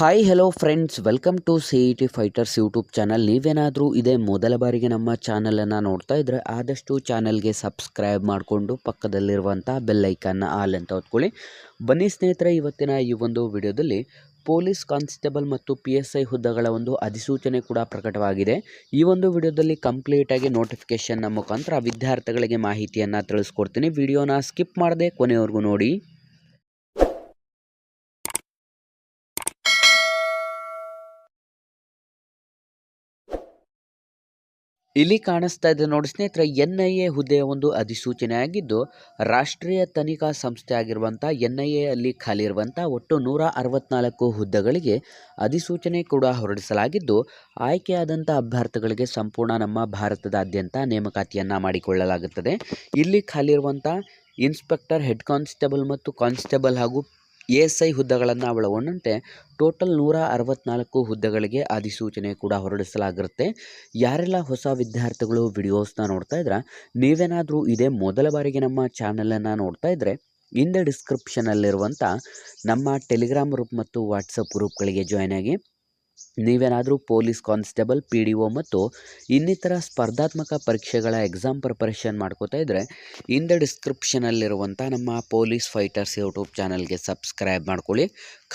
Hi hello friends welcome to C E T fighters YouTube channel ನೀವೇನಾದರೂ ಇದೇ ಮೊದಲ ಬಾರಿಗೆ ನಮ್ಮ ಚಾನಲನ್ನು ನೋಡ್ತಾ ಇದ್ದರೆ ಆದಷ್ಟು ಚಾನಲ್ಗೆ ಸಬ್ಸ್ಕ್ರೈಬ್ ಮಾಡಿಕೊಂಡು ಪಕ್ಕದಲ್ಲಿರುವಂಥ ಬೆಲ್ಲೈಕನ್ನ ಆಲ್ ಅಂತ ಹೊತ್ಕೊಳ್ಳಿ. ಬನ್ನಿ ಸ್ನೇಹಿತರೆ, ಇವತ್ತಿನ ಈ ಒಂದು ವಿಡಿಯೋದಲ್ಲಿ ಪೊಲೀಸ್ ಕಾನ್ಸ್ಟೇಬಲ್ ಮತ್ತು ಪಿ ಎಸ್ ಐ ಹುದ್ದೆಗಳ ಒಂದು ಅಧಿಸೂಚನೆ ಕೂಡ ಪ್ರಕಟವಾಗಿದೆ. ಈ ಒಂದು ವಿಡಿಯೋದಲ್ಲಿ ಕಂಪ್ಲೀಟಾಗಿ ನೋಟಿಫಿಕೇಷನ್ನ ಮುಖಾಂತರ ವಿದ್ಯಾರ್ಥಿಗಳಿಗೆ ಮಾಹಿತಿಯನ್ನು ತಿಳಿಸ್ಕೊಡ್ತೀನಿ. ವಿಡಿಯೋನ ಸ್ಕಿಪ್ ಮಾಡದೆ ಕೊನೆಯವರೆಗೂ ನೋಡಿ. ಇಲ್ಲಿ ಕಾಣಿಸ್ತಾ ಇದೆ ನೋಡಿ ಸ್ನೇಹಿತರೆ, ಎನ್ ಐ ಎ ಹುದ್ದೆಯ ಒಂದು ಅಧಿಸೂಚನೆ ಆಗಿದ್ದು ರಾಷ್ಟ್ರೀಯ ತನಿಖಾ ಸಂಸ್ಥೆ ಆಗಿರುವಂಥ ಎನ್ ಐ ಎ ಅಲ್ಲಿ ಖಾಲಿ ಇರುವಂಥ ಒಟ್ಟು ನೂರ ಅರವತ್ನಾಲ್ಕು ಹುದ್ದೆಗಳಿಗೆ ಅಧಿಸೂಚನೆ ಕೂಡ ಹೊರಡಿಸಲಾಗಿದ್ದು, ಆಯ್ಕೆಯಾದಂಥ ಅಭ್ಯರ್ಥಿಗಳಿಗೆ ಸಂಪೂರ್ಣ ನಮ್ಮ ಭಾರತದಾದ್ಯಂತ ನೇಮಕಾತಿಯನ್ನು ಮಾಡಿಕೊಳ್ಳಲಾಗುತ್ತದೆ. ಇಲ್ಲಿ ಖಾಲಿ ಇರುವಂಥ ಇನ್ಸ್ಪೆಕ್ಟರ್, ಹೆಡ್ ಕಾನ್ಸ್ಟೇಬಲ್ ಮತ್ತು ಕಾನ್ಸ್ಟೇಬಲ್ ಹಾಗೂ ಎಸ್ ಐ ಹುದ್ದೆಗಳನ್ನು ಒಳಗೊಂಡಂತೆ ಟೋಟಲ್ ನೂರ ಅರವತ್ನಾಲ್ಕು ಹುದ್ದೆಗಳಿಗೆ ಅಧಿಸೂಚನೆ ಕೂಡ ಹೊರಡಿಸಲಾಗಿರುತ್ತೆ. ಯಾರೆಲ್ಲ ಹೊಸ ವಿದ್ಯಾರ್ಥಿಗಳು ವಿಡಿಯೋಸ್ನ ನೋಡ್ತಾ ಇದ್ರೆ, ನೀವೇನಾದರೂ ಇದೇ ಮೊದಲ ಬಾರಿಗೆ ನಮ್ಮ ಚಾನಲನ್ನು ನೋಡ್ತಾ ಇದ್ದರೆ ಹಿಂದೆ ಡಿಸ್ಕ್ರಿಪ್ಷನಲ್ಲಿರುವಂಥ ನಮ್ಮ ಟೆಲಿಗ್ರಾಮ್ ಗ್ರೂಪ್ ಮತ್ತು ವಾಟ್ಸಪ್ ಗ್ರೂಪ್ಗಳಿಗೆ ಜಾಯ್ನ್ ಆಗಿ ನೀವೇನಾದರೂ police constable, P D O ಮತ್ತು ಇನ್ನಿತರ ಸ್ಪರ್ಧಾತ್ಮಕ ಪರೀಕ್ಷೆಗಳ ಎಕ್ಸಾಮ್ ಪ್ರಿಪರೇಷನ್ ಮಾಡ್ಕೋತಾ ಇದ್ದರೆ ಹಿಂದೆ ಡಿಸ್ಕ್ರಿಪ್ಷನಲ್ಲಿರುವಂಥ ನಮ್ಮ ಪೊಲೀಸ್ ಫೈಟರ್ಸ್ ಯೂಟ್ಯೂಬ್ ಚಾನಲ್ಗೆ ಸಬ್ಸ್ಕ್ರೈಬ್ ಮಾಡ್ಕೊಳ್ಳಿ.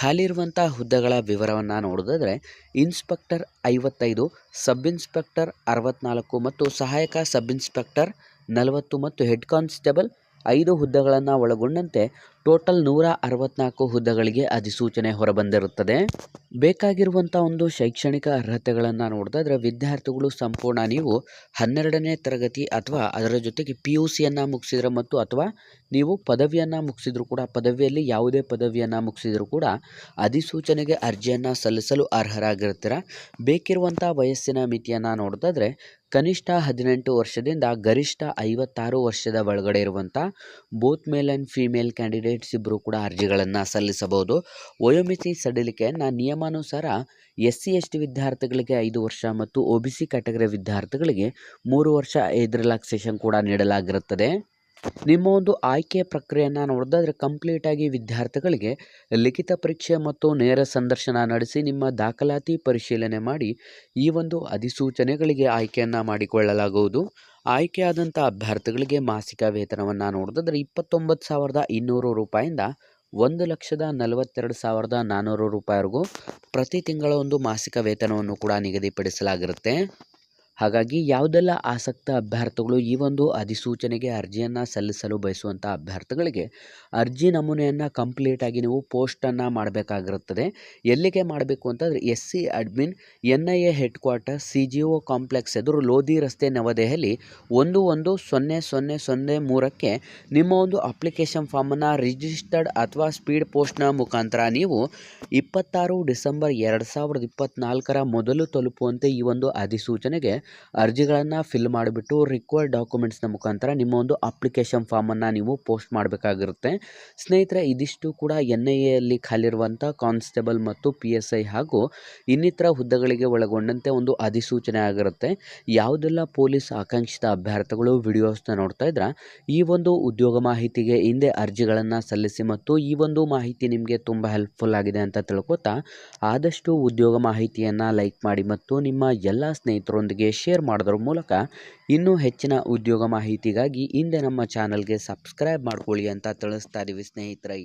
ಖಾಲಿ ಇರುವಂಥ ಹುದ್ದೆಗಳ ವಿವರವನ್ನು ನೋಡೋದಾದರೆ, ಇನ್ಸ್ಪೆಕ್ಟರ್ ಐವತ್ತೈದು ಸಬ್ ಇನ್ಸ್ಪೆಕ್ಟರ್ ಅರವತ್ನಾಲ್ಕು ಮತ್ತು ಸಹಾಯಕ ಸಬ್ ಇನ್ಸ್ಪೆಕ್ಟರ್ ನಲವತ್ತು ಮತ್ತು ಹೆಡ್ ಕಾನ್ಸ್ಟೇಬಲ್ ಐದು ಹುದ್ದೆಗಳನ್ನು ಒಳಗೊಂಡಂತೆ ಟೋಟಲ್ ನೂರ ಅರವತ್ನಾಲ್ಕು ಹುದ್ದೆಗಳಿಗೆ ಅಧಿಸೂಚನೆ ಹೊರಬಂದಿರುತ್ತದೆ. ಬೇಕಾಗಿರುವಂಥ ಒಂದು ಶೈಕ್ಷಣಿಕ ಅರ್ಹತೆಗಳನ್ನು ನೋಡಿದ್ರೆ ವಿದ್ಯಾರ್ಥಿಗಳು ಸಂಪೂರ್ಣ ನೀವು ಹನ್ನೆರಡನೇ ತರಗತಿ ಅಥವಾ ಅದರ ಜೊತೆಗೆ ಪಿ ಯು ಸಿಯನ್ನು ಮುಗಿಸಿದ್ರೆ ಮತ್ತು ಅಥವಾ ನೀವು ಪದವಿಯನ್ನು ಮುಗಿಸಿದ್ರು ಕೂಡ, ಪದವಿಯಲ್ಲಿ ಯಾವುದೇ ಪದವಿಯನ್ನು ಮುಗಿಸಿದ್ರು ಕೂಡ ಅಧಿಸೂಚನೆಗೆ ಅರ್ಜಿಯನ್ನು ಸಲ್ಲಿಸಲು ಅರ್ಹರಾಗಿರ್ತೀರ? ಬೇಕಿರುವಂಥ ವಯಸ್ಸಿನ ಮಿತಿಯನ್ನು ನೋಡಿದ್ರೆ ಕನಿಷ್ಠ ಹದಿನೆಂಟು ವರ್ಷದಿಂದ ಗರಿಷ್ಠ ಐವತ್ತಾರು ವರ್ಷದ ಒಳಗಡೆ ಇರುವಂಥ both male and female candidates ಇಬ್ಬರು ಕೂಡ ಅರ್ಜಿಗಳನ್ನು ಸಲ್ಲಿಸಬಹುದು. ವಯೋಮಿತಿ ಸಡಿಲಿಕೆಯನ್ನು ನಿಯಮಾನುಸಾರ ಎಸ್ ಸಿ ಎಸ್ ಟಿ ವಿದ್ಯಾರ್ಥಿಗಳಿಗೆ ಐದು ವರ್ಷ ಮತ್ತು ಒ ಬಿ ಸಿ ಕ್ಯಾಟಗರಿ ವಿದ್ಯಾರ್ಥಿಗಳಿಗೆ ಮೂರು ವರ್ಷ ಏಜ್ ರಿಲ್ಯಾಕ್ಸೇಷನ್ ಕೂಡ ನೀಡಲಾಗಿರುತ್ತದೆ. ನಿಮ್ಮ ಒಂದು ಆಯ್ಕೆ ಪ್ರಕ್ರಿಯೆಯನ್ನು ನೋಡಿದ್ರೆ ಕಂಪ್ಲೀಟಾಗಿ ವಿದ್ಯಾರ್ಥಿಗಳಿಗೆ ಲಿಖಿತ ಪರೀಕ್ಷೆ ಮತ್ತು ನೇರ ಸಂದರ್ಶನ ನಡೆಸಿ ನಿಮ್ಮ ದಾಖಲಾತಿ ಪರಿಶೀಲನೆ ಮಾಡಿ ಈ ಒಂದು ಅಧಿಸೂಚನೆಗಳಿಗೆ ಆಯ್ಕೆಯನ್ನು ಮಾಡಿಕೊಳ್ಳಲಾಗುವುದು. ಆಯ್ಕೆಯಾದಂಥ ಅಭ್ಯರ್ಥಿಗಳಿಗೆ ಮಾಸಿಕ ವೇತನವನ್ನು ನೋಡಿದ್ರೆ ಇಪ್ಪತ್ತೊಂಬತ್ತು ಸಾವಿರದ ಇನ್ನೂರು ರೂಪಾಯಿಂದ ಒಂದು ಲಕ್ಷದ ನಲವತ್ತೆರಡು ಸಾವಿರದ ನಾನ್ನೂರು ರೂಪಾಯಿವರೆಗೂ ಪ್ರತಿ ತಿಂಗಳ ಒಂದು ಮಾಸಿಕ ವೇತನವನ್ನು ಕೂಡ ನಿಗದಿಪಡಿಸಲಾಗಿರುತ್ತೆ. ಹಾಗಾಗಿ ಯಾವುದೆಲ್ಲ ಆಸಕ್ತ ಅಭ್ಯರ್ಥಿಗಳು ಈ ಒಂದು ಅಧಿಸೂಚನೆಗೆ ಅರ್ಜಿಯನ್ನು ಸಲ್ಲಿಸಲು ಬಯಸುವಂಥ ಅಭ್ಯರ್ಥಿಗಳಿಗೆ ಅರ್ಜಿ ನಮೂನೆಯನ್ನು ಕಂಪ್ಲೀಟಾಗಿ ನೀವು ಪೋಸ್ಟನ್ನು ಮಾಡಬೇಕಾಗಿರುತ್ತದೆ. ಎಲ್ಲಿಗೆ ಮಾಡಬೇಕು ಅಂತಂದರೆ S C admin, N I A head quarter C G O complex ಎದುರು ಲೋಧಿ ರಸ್ತೆ ನವದೆಹಲಿ ಒಂದು ಒಂದು ಸೊನ್ನೆ ಸೊನ್ನೆ ಸೊನ್ನೆ ಮೂರಕ್ಕೆ ನಿಮ್ಮ ಒಂದು ಅಪ್ಲಿಕೇಶನ್ ಫಾರ್ಮನ್ನು ರಿಜಿಸ್ಟರ್ಡ್ ಅಥವಾ ಸ್ಪೀಡ್ ಪೋಸ್ಟ್ನ ಮುಖಾಂತರ ನೀವು ಇಪ್ಪತ್ತಾರು ಡಿಸೆಂಬರ್ ಎರಡು ಸಾವಿರದ ಇಪ್ಪತ್ತ್ನಾಲ್ಕರ ಮೊದಲು ತಲುಪುವಂತೆ ಈ ಒಂದು ಅಧಿಸೂಚನೆಗೆ ಅರ್ಜಿಗಳನ್ನು ಫಿಲ್ ಮಾಡಿಬಿಟ್ಟು ರಿಕ್ವೈರ್ಡ್ ಡಾಕ್ಯುಮೆಂಟ್ಸ್ನ ಮುಖಾಂತರ ನಿಮ್ಮ ಒಂದು ಅಪ್ಲಿಕೇಶನ್ ಫಾರ್ಮನ್ನು ನೀವು ಪೋಸ್ಟ್ ಮಾಡಬೇಕಾಗಿರುತ್ತೆ. ಸ್ನೇಹಿತರೆ, ಇದಿಷ್ಟು ಕೂಡ ಎನ್ ಐ ಎಲ್ಲಿ ಖಾಲಿರುವಂಥ ಕಾನ್ಸ್ಟೇಬಲ್ ಮತ್ತು ಪಿ ಎಸ್ ಐ ಹಾಗೂ ಇನ್ನಿತರ ಹುದ್ದೆಗಳಿಗೆ ಒಳಗೊಂಡಂತೆ ಒಂದು ಅಧಿಸೂಚನೆ ಆಗಿರುತ್ತೆ. ಯಾವುದೆಲ್ಲ ಪೊಲೀಸ್ ಆಕಾಂಕ್ಷಿತ ಅಭ್ಯರ್ಥಿಗಳು ವಿಡಿಯೋಸ್ನ ನೋಡ್ತಾ ಇದ್ರೆ, ಈ ಒಂದು ಉದ್ಯೋಗ ಮಾಹಿತಿಗೆ ಹಿಂದೆ ಅರ್ಜಿಗಳನ್ನು ಸಲ್ಲಿಸಿ ಮತ್ತು ಈ ಒಂದು ಮಾಹಿತಿ ನಿಮಗೆ ತುಂಬ ಹೆಲ್ಪ್ಫುಲ್ ಆಗಿದೆ ಅಂತ ತಿಳ್ಕೊತಾ, ಆದಷ್ಟು ಉದ್ಯೋಗ ಮಾಹಿತಿಯನ್ನು ಲೈಕ್ ಮಾಡಿ ಮತ್ತು ನಿಮ್ಮ ಎಲ್ಲ ಸ್ನೇಹಿತರೊಂದಿಗೆ ಶೇರ್ ಮಾಡೋದ್ರ ಮೂಲಕ ಇನ್ನೂ ಹೆಚ್ಚಿನ ಉದ್ಯೋಗ ಮಾಹಿತಿಗಾಗಿ ಹಿಂದೆ ನಮ್ಮ ಚಾನಲ್ಗೆ ಸಬ್ಸ್ಕ್ರೈಬ್ ಮಾಡ್ಕೊಳ್ಳಿ ಅಂತ ತಿಳಿಸ್ತಾ ಇದ್ದೀವಿ ಸ್ನೇಹಿತರೆ.